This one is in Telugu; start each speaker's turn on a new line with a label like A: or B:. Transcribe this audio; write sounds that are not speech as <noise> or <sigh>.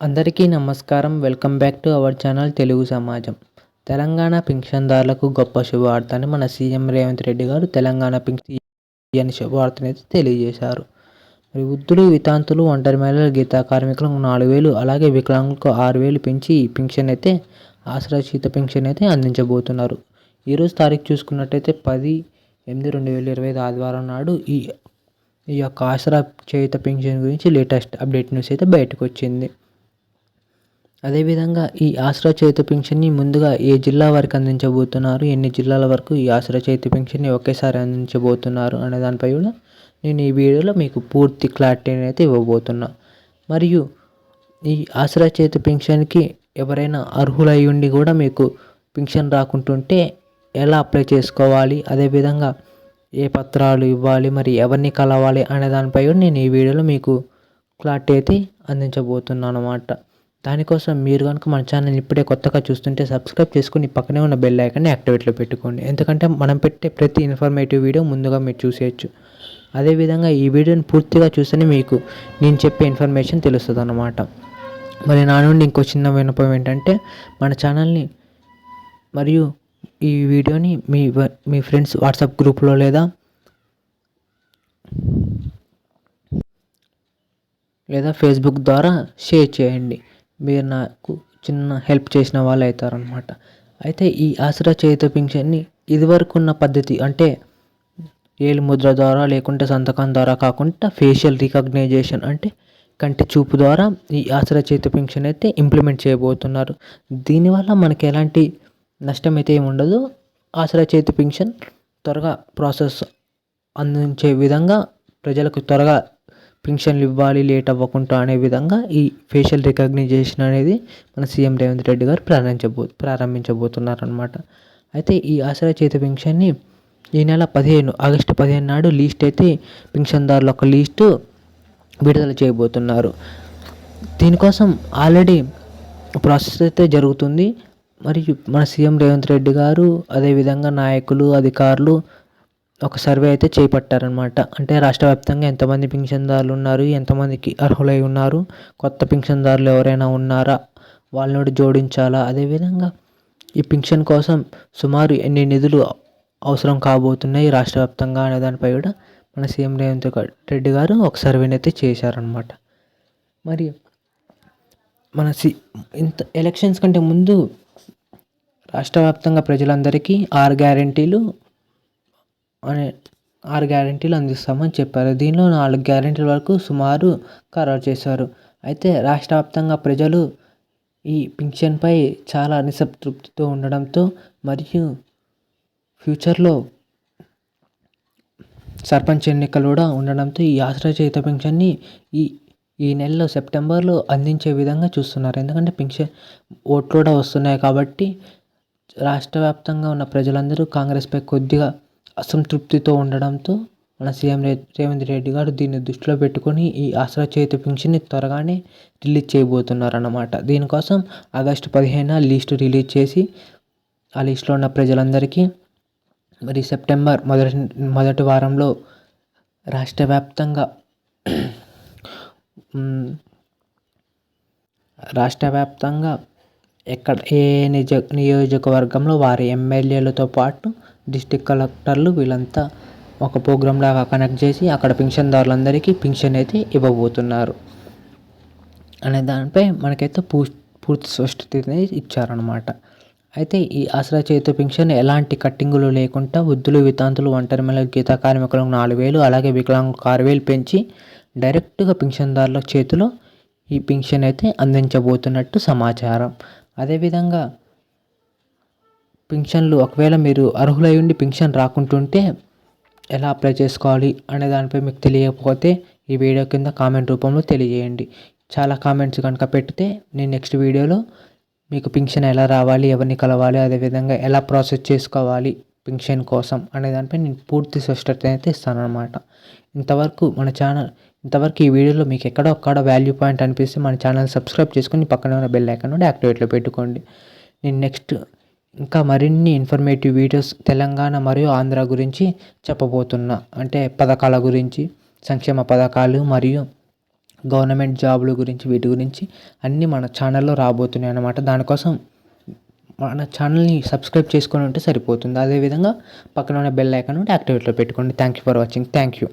A: అందరికీ నమస్కారం. Welcome back to our channel Telugu Samajam. Telangana పింఛన్దారులకు గొప్ప శుభవార్త అని మన సీఎం రేవంత్ రెడ్డి గారు తెలంగాణ పింఛన్ శుభవార్తను తెలియజేశారు. మరి వృద్ధులు వితాంతులు ఒంటరి మహిళలు గీతా కార్మికులకు నాలుగు వేలు అలాగే వికలాంగులకు ఆరు వేలు పెంచి పింఛన్ అయితే ఆశ్రయశీత పింఛన్ అయితే అందించబోతున్నారు. ఈరోజు తారీఖు చూసుకున్నట్టయితే పది ఎనిమిది రెండు వేల ఇరవై ఐదు ఆదివారం నాడు ఈ ఈ యొక్క ఆసరా చేయుత పింఛన్ గురించి లేటెస్ట్ అప్డేట్ న్యూస్ అయితే బయటకు వచ్చింది. అదేవిధంగా ఈ ఆసరా చేతి పింఛన్ని ముందుగా ఏ జిల్లా వరకు అందించబోతున్నారు? ఎన్ని జిల్లాల వరకు ఈ ఆసరా చేతి పింఛన్ని ఒకేసారి అందించబోతున్నారు? అనే దానిపై కూడా నేను ఈ వీడియోలో మీకు పూర్తి క్లారిటీని అయితే ఇవ్వబోతున్నా. మరియు ఈ ఆసరా చేతి పింఛన్కి ఎవరైనా అర్హులై ఉండి కూడా మీకు పింఛన్ రాకుంటుంటే ఎలా అప్లై చేసుకోవాలి? అదేవిధంగా ఏ పత్రాలు ఇవ్వాలి? మరి ఎవరిని కలవాలి? అనే దానిపై కూడా నేను ఈ వీడియోలో మీకు క్లారిటీ అయితే అందించబోతున్నాను అన్నమాట దానికోసం మీరు కనుక మన ఛానల్ ఇప్పుడే కొత్తగా చూస్తుంటే సబ్స్క్రైబ్ చేసుకుని పక్కనే ఉన్న బెల్ ఐకాన్ని యాక్టివేట్లో పెట్టుకోండి. ఎందుకంటే మనం పెట్టే ప్రతి ఇన్ఫర్మేటివ్ వీడియో ముందుగా మీరు చూసేయచ్చు. అదేవిధంగా ఈ వీడియోని పూర్తిగా చూస్తేనే మీకు నేను చెప్పే ఇన్ఫర్మేషన్ తెలుస్తుంది అన్నమాట మరి నా నుండి ఇంకో చిన్న వినపం ఏంటంటే మన ఛానల్ని మరియు ఈ వీడియోని మీ మీ ఫ్రెండ్స్ వాట్సాప్ గ్రూప్లో లేదా లేదా ఫేస్బుక్ ద్వారా షేర్ చేయండి. మీరు నాకు చిన్న హెల్ప్ చేసిన వాళ్ళు అవుతారనమాట అయితే ఈ ఆసరా చేత పింఛన్ని ఇదివరకు ఉన్న పద్ధతి అంటే ఏలు ముద్ర ద్వారా లేకుంటే సంతకం ద్వారా కాకుండా ఫేషియల్ రికగ్నైజేషన్ అంటే కంటి చూపు ద్వారా ఈ ఆసరా చేతి పింఛన్ అయితే ఇంప్లిమెంట్ చేయబోతున్నారు. దీనివల్ల మనకి ఎలాంటి నష్టం అయితే ఏమి ఉండదు. ఆసరా చేతి పింఛన్ త్వరగా ప్రాసెస్ అందించే విధంగా ప్రజలకు త్వరగా పింఛన్లు ఇవ్వాలి లేట్ అవ్వకుండా అనే విధంగా ఈ ఫేషియల్ రికగ్నైజేషన్ అనేది మన సీఎం రేవంత్ రెడ్డి గారు ప్రారంభించబో ప్రారంభించబోతున్నారు అనమాట అయితే ఈ ఆసరా చేతి పింఛన్ని ఈ నెల పదిహేను ఆగస్టు పదిహేను నాడు లీస్ట్ అయితే పింఛన్దారుల ఒక లీస్టు విడుదల చేయబోతున్నారు. దీనికోసం ఆల్రెడీ ప్రాసెస్ అయితే జరుగుతుంది. మరియు మన సీఎం రేవంత్ రెడ్డి గారు అదేవిధంగా నాయకులు అధికారులు ఒక సర్వే అయితే చేపట్టారనమాట అంటే రాష్ట్ర వ్యాప్తంగా ఎంతమంది పింఛన్దారులు ఉన్నారు ఎంతమందికి అర్హులై ఉన్నారు కొత్త పింఛన్దారులు ఎవరైనా ఉన్నారా వాళ్ళని జోడించాలా? అదేవిధంగా ఈ పింఛన్ కోసం సుమారు ఎన్ని నిధులు అవసరం కాబోతున్నాయి రాష్ట్ర వ్యాప్తంగా అనే దానిపై కూడా మన సీఎం రేవంత్ రెడ్డి గారు ఒక సర్వేని అయితే చేశారనమాట మరి మన సి ఇంత ఎలక్షన్స్ కంటే ముందు రాష్ట్ర వ్యాప్తంగా ప్రజలందరికీ ఆరు గ్యారంటీలు అనే ఆరు గ్యారెంటీలు అందిస్తామని చెప్పారు. దీనిలో నాలుగు గ్యారెంటీల వరకు సుమారు ఖరారు చేశారు. అయితే రాష్ట్ర వ్యాప్తంగా ప్రజలు ఈ పింఛన్పై చాలా నిసంతృప్తితో ఉండడంతో మరియు ఫ్యూచర్లో సర్పంచ్ ఎన్నికలు కూడా ఉండడంతో ఈ ఆశ్రయ చేత పింఛన్ని ఈ ఈ నెలలో సెప్టెంబర్లో అందించే విధంగా చూస్తున్నారు. ఎందుకంటే పింఛన్ ఓట్లు కూడా వస్తున్నాయి కాబట్టి రాష్ట్ర వ్యాప్తంగా ఉన్న ప్రజలందరూ కాంగ్రెస్పై కొద్దిగా అసంతృప్తితో ఉండడంతో మన సీఎం రేవంత్ రెడ్డి గారు దీన్ని దృష్టిలో పెట్టుకొని ఈ ఆసరా చేతి పింఛన్ని త్వరగానే రిలీజ్ చేయబోతున్నారు అన్నమాట దీనికోసం ఆగస్టు పదిహేన లిస్టు రిలీజ్ చేసి ఆ లిస్టులో ఉన్న ప్రజలందరికీ మరి సెప్టెంబర్ మొదటి మొదటి వారంలో రాష్ట్ర వ్యాప్తంగా <clears throat> రాష్ట్ర వ్యాప్తంగా ఎక్కడ ఏ నిజ నియోజకవర్గంలో వారి ఎమ్మెల్యేలతో పాటు డిస్టిక్ కలెక్టర్లు వీళ్ళంతా ఒక ప్రోగ్రామ్ లాగా కనెక్ట్ చేసి అక్కడ పింఛన్దారులందరికీ పింఛన్ అయితే ఇవ్వబోతున్నారు. అనే దానిపై మనకైతే పూ పూర్తి స్పష్టత అనేది ఇచ్చారనమాట అయితే ఈ ఆసరా చేతి పింఛన్ ఎలాంటి కట్టింగులు లేకుండా వృద్ధులు వితాంతులు ఒంటరి మహిళ గీత కార్మికులకు నాలుగు వేలు అలాగే వికలాంగులకు ఆరు వేలు పెంచి డైరెక్ట్గా పింఛన్దారుల చేతిలో ఈ పింఛన్ అయితే అందించబోతున్నట్టు సమాచారం. అదేవిధంగా పింఛన్లు ఒకవేళ మీరు అర్హులై ఉండి పింఛన్ రాకుంటుంటే ఎలా అప్లై చేసుకోవాలి అనే దానిపై మీకు తెలియకపోతే ఈ వీడియో కింద కామెంట్ రూపంలో తెలియజేయండి. చాలా కామెంట్స్ కనుక పెడితే నేను నెక్స్ట్ వీడియోలో మీకు పింఛన్ ఎలా రావాలి ఎవరిని కలవాలి అదేవిధంగా ఎలా ప్రాసెస్ చేసుకోవాలి పింఛన్ కోసం అనే దానిపై నేను పూర్తి స్పష్టత అయితే ఇస్తానన్నమాట. ఇంతవరకు మన ఛానల్ ఇంతవరకు ఈ వీడియోలో మీకు ఎక్కడో ఒక్కడ వాల్యూ పాయింట్ అనిపిస్తే మన ఛానల్ సబ్స్క్రైబ్ చేసుకొని పక్కనే ఉన్న బెల్ ఐకాన్ నుండి యాక్టివేట్లో పెట్టుకోండి. నేను నెక్స్ట్ ఇంకా మరిన్ని ఇన్ఫర్మేటివ్ వీడియోస్ తెలంగాణ మరియు ఆంధ్ర గురించి చెప్పబోతున్నా. అంటే పథకాల గురించి సంక్షేమ పథకాలు మరియు గవర్నమెంట్ జాబుల గురించి వీటి గురించి అన్నీ మన ఛానల్లో రాబోతున్నాయి అన్నమాట. దానికోసం మన ఛానల్ని సబ్స్క్రైబ్ చేసుకొని ఉంటే సరిపోతుంది. అదేవిధంగా పక్కన ఉన్న బెల్ ఐకాన్ ఉంటే యాక్టివేట్లో పెట్టుకోండి. Thank you for watching thank you